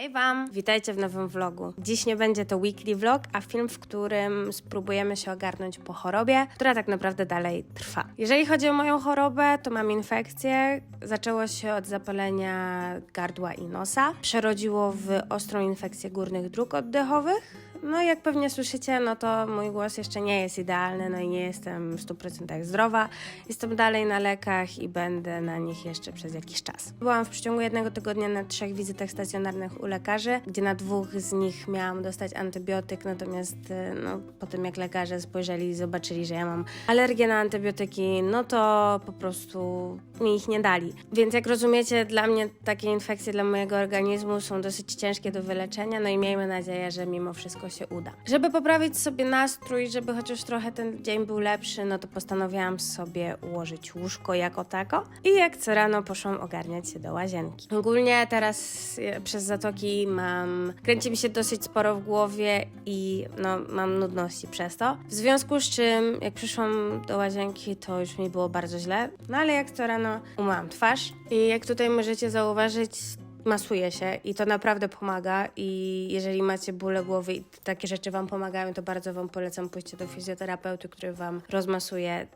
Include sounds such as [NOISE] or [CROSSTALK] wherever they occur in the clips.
Hej Wam! Witajcie w nowym vlogu. Dziś nie będzie to weekly vlog, a film, w którym spróbujemy się ogarnąć po chorobie, która tak naprawdę dalej trwa. Jeżeli chodzi o moją chorobę, to mam infekcję. Zaczęło się od zapalenia gardła i nosa. Przerodziło w ostrą infekcję górnych dróg oddechowych. No jak pewnie słyszycie, no to mój głos jeszcze nie jest idealny, no i nie jestem w 100% zdrowa. Jestem dalej na lekach i będę na nich jeszcze przez jakiś czas. Byłam w przeciągu jednego tygodnia na trzech wizytach stacjonarnych u lekarzy, gdzie na dwóch z nich miałam dostać antybiotyk, natomiast y, no, po tym jak lekarze spojrzeli i zobaczyli, że ja mam alergię na antybiotyki, no to po prostu mi ich nie dali. Więc jak rozumiecie, dla mnie takie infekcje dla mojego organizmu są dosyć ciężkie do wyleczenia, no i miejmy nadzieję, że mimo wszystko się uda. Żeby poprawić sobie nastrój, żeby chociaż trochę ten dzień był lepszy, no to postanowiłam sobie ułożyć łóżko jako tako i jak co rano poszłam ogarniać się do łazienki. Ogólnie teraz e, przez zatoki mam, kręci mi się dosyć sporo w głowie i no, mam nudności przez to. W związku z czym, jak przyszłam do łazienki, to już mi było bardzo źle, no ale jak co rano umyłam twarz i jak tutaj możecie zauważyć, masuje się i to naprawdę pomaga i jeżeli macie bóle głowy i takie rzeczy wam pomagają, to bardzo wam polecam pójście do fizjoterapeuty, który wam rozmasuje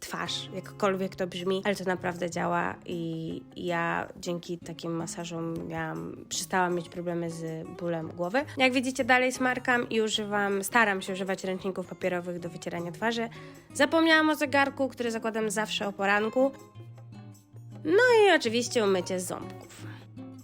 twarz, jakkolwiek to brzmi, ale to naprawdę działa i ja dzięki takim masażom miałam, przestałam mieć problemy z bólem głowy. Jak widzicie dalej smarkam i używam, staram się używać ręczników papierowych do wycierania twarzy. Zapomniałam o zegarku, który zakładam zawsze o poranku. No i oczywiście umycie ząbków.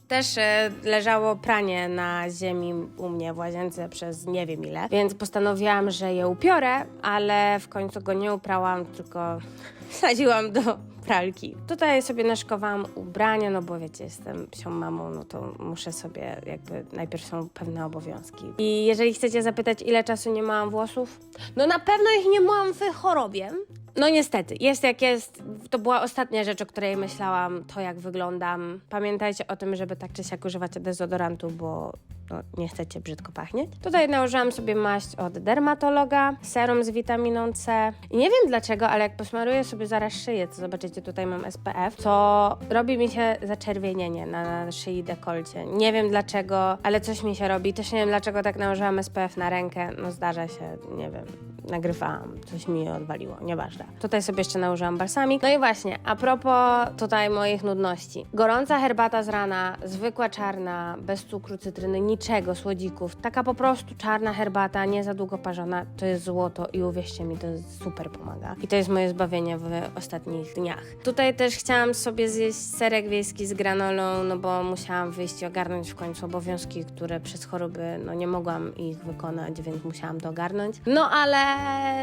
Też e, leżało pranie na ziemi u mnie w łazience przez nie wiem ile, więc postanowiłam, że je upiorę, ale w końcu go nie uprałam, tylko [LAUGHS] wsadziłam do pralki. Tutaj sobie naszykowałam ubrania, no bo wiecie, jestem psią mamą, no to muszę sobie jakby, najpierw są pewne obowiązki. I jeżeli chcecie zapytać, ile czasu nie małam włosów, no na pewno ich nie małam w chorobie, no niestety, jest jak jest. To była ostatnia rzecz, o której myślałam, to jak wyglądam. Pamiętajcie o tym, żeby tak czy siak używać dezodorantu, bo no, nie chcecie brzydko pachnieć. Tutaj nałożyłam sobie maść od dermatologa, serum z witaminą C. I nie wiem dlaczego, ale jak posmaruję sobie zaraz szyję, to zobaczycie, tutaj mam SPF, to robi mi się zaczerwienienie na szyi dekolcie. Nie wiem dlaczego, ale coś mi się robi. Też nie wiem dlaczego tak nałożyłam SPF na rękę. No zdarza się, nie wiem nagrywałam, coś mi odwaliło, nieważne. Tutaj sobie jeszcze nałożyłam balsamik. No i właśnie, a propos tutaj moich nudności. Gorąca herbata z rana, zwykła czarna, bez cukru, cytryny, niczego, słodzików. Taka po prostu czarna herbata, nie za długo parzona, to jest złoto i uwierzcie mi, to super pomaga. I to jest moje zbawienie w ostatnich dniach. Tutaj też chciałam sobie zjeść serek wiejski z granolą, no bo musiałam wyjść i ogarnąć w końcu obowiązki, które przez choroby, no nie mogłam ich wykonać, więc musiałam to ogarnąć. No ale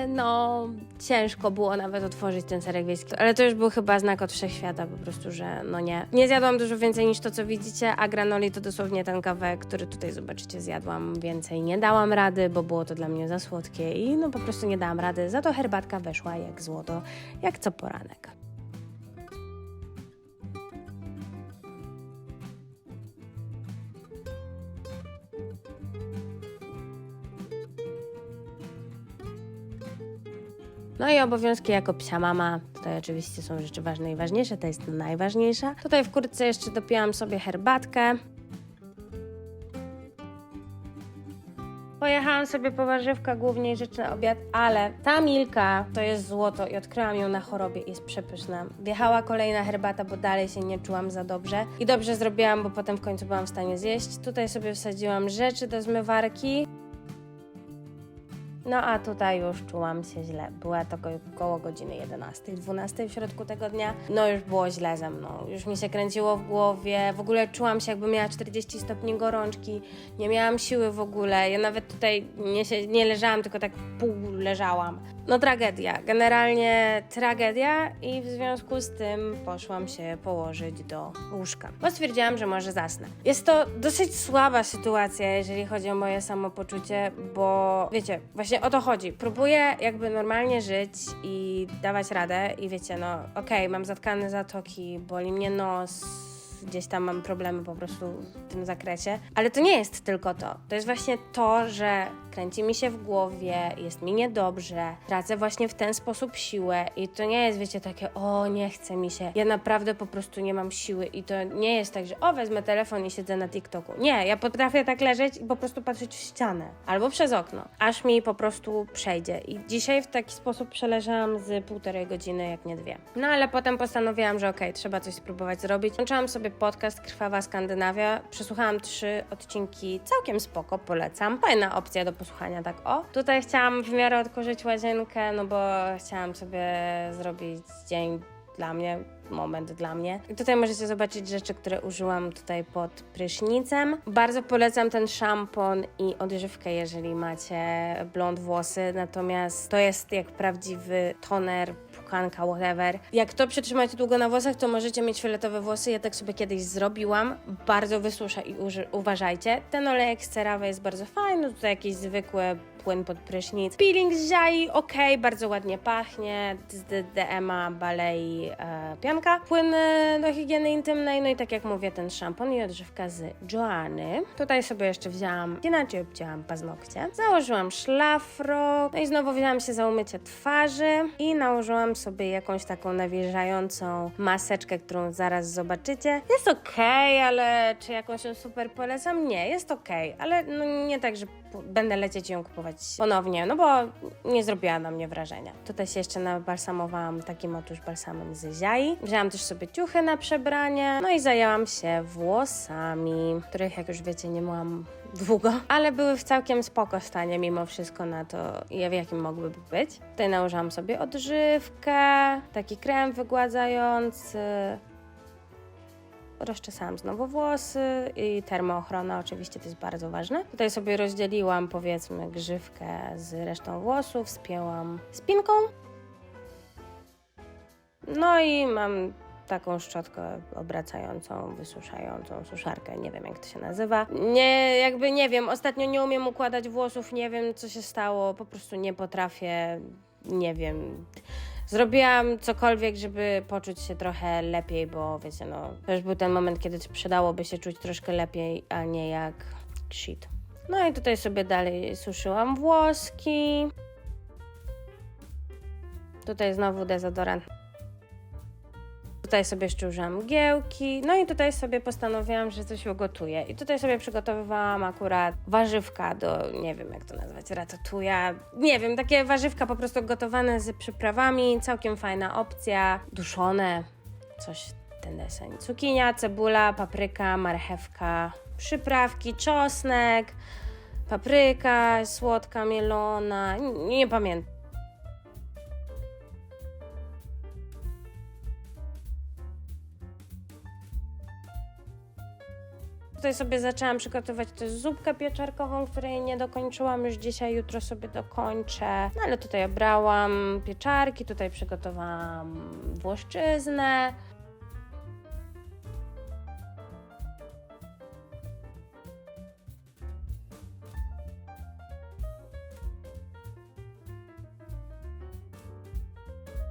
no ciężko było nawet otworzyć ten serek wiejski. Ale to już był chyba znak od wszechświata po prostu, że no nie. Nie zjadłam dużo więcej niż to, co widzicie, a granoli to dosłownie ten kawałek, który tutaj zobaczycie zjadłam więcej. Nie dałam rady, bo było to dla mnie za słodkie i no po prostu nie dałam rady. Za to herbatka weszła jak złoto, jak co poranek. No i obowiązki jako psia mama, tutaj oczywiście są rzeczy ważne i ważniejsze, to jest najważniejsza. Tutaj w kurtce jeszcze dopiłam sobie herbatkę. Pojechałam sobie po warzywka, głównie rzeczy na obiad, ale ta Milka to jest złoto i odkryłam ją na chorobie i jest przepyszna. Wjechała kolejna herbata, bo dalej się nie czułam za dobrze. I dobrze zrobiłam, bo potem w końcu byłam w stanie zjeść. Tutaj sobie wsadziłam rzeczy do zmywarki. No a tutaj już czułam się źle. Była to ko- koło godziny 11, 12 w środku tego dnia. No już było źle ze mną. Już mi się kręciło w głowie. W ogóle czułam się jakby miała 40 stopni gorączki. Nie miałam siły w ogóle. Ja nawet tutaj nie, się, nie leżałam, tylko tak pół leżałam. No tragedia. Generalnie tragedia i w związku z tym poszłam się położyć do łóżka. Bo stwierdziłam, że może zasnę. Jest to dosyć słaba sytuacja, jeżeli chodzi o moje samopoczucie, bo wiecie, właśnie o to chodzi. Próbuję jakby normalnie żyć i dawać radę i wiecie, no okej, mam zatkane zatoki, boli mnie nos, gdzieś tam mam problemy po prostu w tym zakresie. Ale to nie jest tylko to. To jest właśnie to, że kręci mi się w głowie, jest mi niedobrze, tracę właśnie w ten sposób siłę i to nie jest, wiecie, takie o, nie chce mi się. Ja naprawdę po prostu nie mam siły i to nie jest tak, że o, wezmę telefon i siedzę na TikToku. Nie, ja potrafię tak leżeć i po prostu patrzeć w ścianę albo przez okno, aż mi po prostu przejdzie. I dzisiaj w taki sposób przeleżałam z półtorej godziny, jak nie dwie. No ale potem postanowiłam, że okej, trzeba coś spróbować zrobić. Włączyłam sobie podcast Krwawa Skandynawia, przesłuchałam trzy odcinki, całkiem spoko, polecam. Fajna opcja do posłuchania, tak o. Tutaj chciałam w miarę odkurzyć łazienkę, no bo chciałam sobie zrobić dzień dla mnie, moment dla mnie. I tutaj możecie zobaczyć rzeczy, które użyłam tutaj pod prysznicem. Bardzo polecam ten szampon i odżywkę, jeżeli macie blond włosy, natomiast to jest jak prawdziwy toner, pukanka, whatever. Jak to przytrzymacie długo na włosach, to możecie mieć fioletowe włosy. Ja tak sobie kiedyś zrobiłam. Bardzo wysusza i uży- uważajcie. Ten olejek z CeraVe jest bardzo fajny, tutaj jakieś zwykłe płyn pod prysznic. Peeling z Jai, ok, bardzo ładnie pachnie. Z DMA Balei e, pianka. Płyn e, do higieny intymnej, no i tak jak mówię, ten szampon i odżywka z Joanny. Tutaj sobie jeszcze wzięłam, inaczej obcięłam paznokcie. Założyłam szlafrok, no i znowu wzięłam się za umycie twarzy i nałożyłam sobie jakąś taką nawilżającą maseczkę, którą zaraz zobaczycie. Jest ok, ale czy jakąś super polecam? Nie, jest ok, ale no nie tak, że będę lecieć ją kupować ponownie, no bo nie zrobiła na mnie wrażenia. Tutaj się jeszcze nabalsamowałam takim otóż balsamem z Ziai. Wzięłam też sobie ciuchy na przebranie, no i zajęłam się włosami, których jak już wiecie nie myłam długo, ale były w całkiem spoko stanie mimo wszystko na to, w jakim mogłyby być. Tutaj nałożyłam sobie odżywkę, taki krem wygładzający, rozczesałam znowu włosy i termoochrona oczywiście to jest bardzo ważne. Tutaj sobie rozdzieliłam powiedzmy grzywkę z resztą włosów, spięłam spinką. No i mam taką szczotkę obracającą, wysuszającą, suszarkę, nie wiem jak to się nazywa. Nie, jakby nie wiem, ostatnio nie umiem układać włosów, nie wiem co się stało, po prostu nie potrafię, nie wiem. Zrobiłam cokolwiek, żeby poczuć się trochę lepiej, bo wiecie, no, już był ten moment, kiedy przydałoby się czuć troszkę lepiej, a nie jak shit. No i tutaj sobie dalej suszyłam włoski. Tutaj znowu dezodorant. Tutaj sobie jeszcze użyłam mgiełki. No i tutaj sobie postanowiłam, że coś ugotuję. I tutaj sobie przygotowywałam akurat warzywka do, nie wiem jak to nazwać, ratatuja. Nie wiem, takie warzywka po prostu gotowane z przyprawami. Całkiem fajna opcja. Duszone, coś ten deseń. Cukinia, cebula, papryka, marchewka, przyprawki, czosnek, papryka, słodka mielona. Nie, nie pamiętam. Tutaj sobie zaczęłam przygotowywać też zupkę pieczarkową, której nie dokończyłam już dzisiaj, jutro sobie dokończę. No ale tutaj obrałam pieczarki, tutaj przygotowałam włoszczyznę.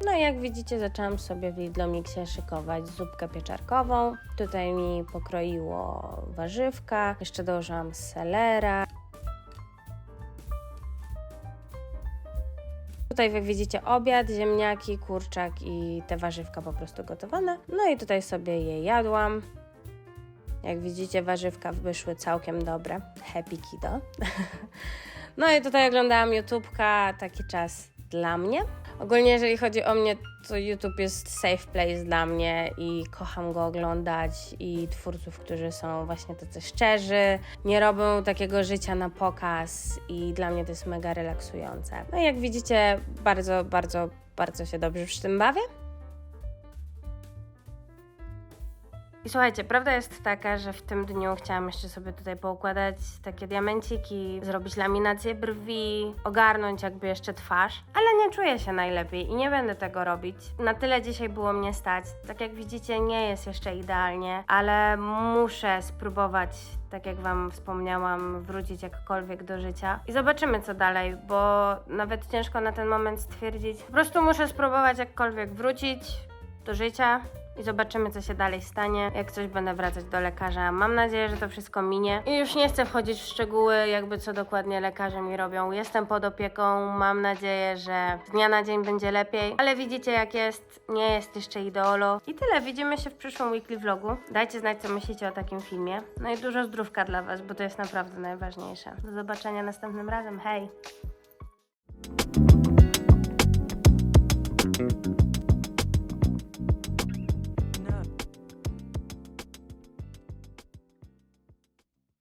No jak widzicie, zaczęłam sobie w Lidlomixie szykować zupkę pieczarkową. Tutaj mi pokroiło warzywka, jeszcze dołożyłam selera. Tutaj wy widzicie obiad, ziemniaki, kurczak i te warzywka po prostu gotowane. No i tutaj sobie je jadłam. Jak widzicie, warzywka wyszły całkiem dobre. Happy kido. [LAUGHS] No i tutaj oglądałam YouTubka, taki czas dla mnie. Ogólnie, jeżeli chodzi o mnie, to YouTube jest safe place dla mnie i kocham go oglądać i twórców, którzy są właśnie tacy szczerzy, nie robią takiego życia na pokaz i dla mnie to jest mega relaksujące. No i jak widzicie, bardzo, bardzo, bardzo się dobrze przy tym bawię. I słuchajcie, prawda jest taka, że w tym dniu chciałam jeszcze sobie tutaj poukładać takie diamenciki, zrobić laminację brwi, ogarnąć jakby jeszcze twarz, ale nie czuję się najlepiej i nie będę tego robić. Na tyle dzisiaj było mnie stać. Tak jak widzicie, nie jest jeszcze idealnie, ale muszę spróbować tak jak Wam wspomniałam, wrócić jakkolwiek do życia. I zobaczymy, co dalej, bo nawet ciężko na ten moment stwierdzić. Po prostu muszę spróbować jakkolwiek wrócić do życia i zobaczymy, co się dalej stanie. Jak coś będę wracać do lekarza. Mam nadzieję, że to wszystko minie. I już nie chcę wchodzić w szczegóły, jakby co dokładnie lekarze mi robią. Jestem pod opieką, mam nadzieję, że z dnia na dzień będzie lepiej. Ale widzicie, jak jest, nie jest jeszcze ideolo. I tyle, widzimy się w przyszłym weekly vlogu. Dajcie znać, co myślicie o takim filmie. No i dużo zdrówka dla Was, bo to jest naprawdę najważniejsze. Do zobaczenia następnym razem. Hej!